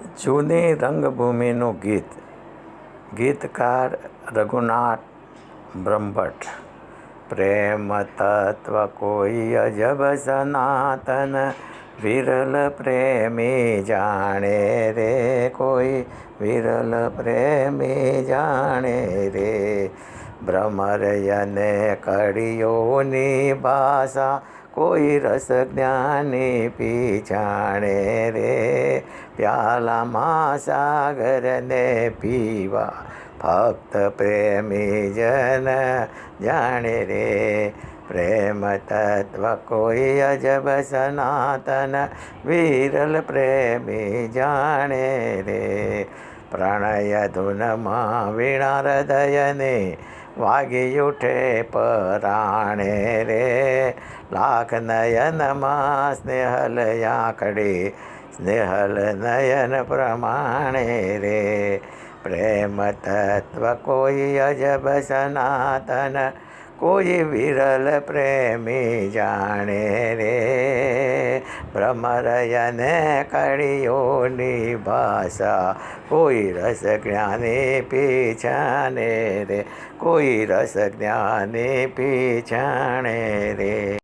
જૂની રંગભૂમિનું ગીત. ગીતકાર રઘુનાથ બ્રહ્મભટ્ટ. પ્રેમ તત્વ કોઈ અજબ સનાતન, વિરલ પ્રેમી જાણે રે, કોઈ વિરલ પ્રેમી જાણે રે. ભ્રમરયને કડીઓની ભાષા, કોઈ રસ જ્ઞાની પીછાણે રે. પ્યાલામાં સાગરને પીવા. ભક્ત પ્રેમી જન, જાણે રે, પ્રેમ તત્વ કોઈ અજબ સનાતન. વિરલ પ્રેમી જાણે રે, પ્રણય ધૂનમાં વીણા હૃદયને. વાગી ઉઠે પરાણે રે લાખ નયનમાં સ્નેહલ આંકડી સ્નેહલ નયન પ્રમાણે રે પ્રેમ તત્વ કોઈ અજબ સનાતન કોઈ વિરલ પ્રેમી જાણે રે ભ્રમરયને કડીઓની ભાષા કોઈ રસ જ્ઞાની પીછાને રે કોઈ રસ જ્ઞાની પીછાણે રે